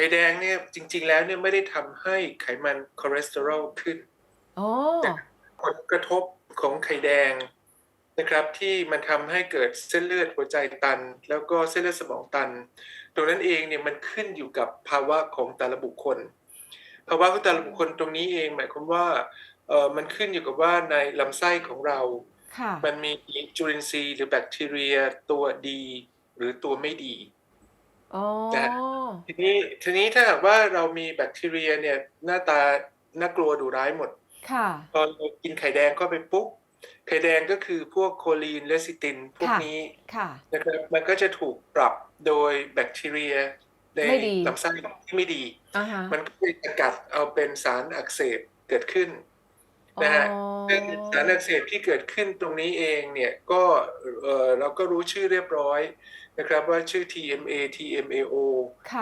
ข่แดงเนี่ยจริง ๆ แล้วเนี่ยไม่ได้ทำให้ไขมันคอเลสเตอรอลขึ้นอ๋อผลกระทบของไข่แดงนะครับที่มันทำให้เกิดเส้นเลือดหัวใจตัน แล้วก็เส้นเลือดสมองตัน ตรงนั้นเองเนี่ยมันขึ้นอยู่กับภาวะของแต่ละบุคคล ภาวะของแต่ละบุคคลตรงนี้เองหมายความว่าเออมันขึ้นอยู่กับว่าในลำไส้ของเราค่ะมันมีจุลินทรีย์หรือแบคทีเรียตัวดี หรือตัวไม่ดี อ๋อ นะทีนี้ทีนี้ถ้าหากว่าเรามีแบคทีเรียเนี่ยหน้าตาน่ากลัวดุร้ายหมด ค่ะพอเรากินไข่แดงเข้าไปปุ๊บไข่แดงก็คือพวกโคลีนและซิตินพวกค่ะ นี้ค่ะ นะครับมันก็จะถูกปรับโดยแบคทีเรียในไม่ดี ลำไส้ที่ไม่ดี อ่าฮะ มันก็จะสกัดเอาเป็นสารอักเสบเกิดขึ้น นะฮะอ๋อซึ่งสารอักเสบที่เกิดขึ้นตรงนี้เองเนี่ยก็เออเราก็รู้ชื่อเรียบร้อยนะครับว่าชื่อ TMA TMAO ค่ะ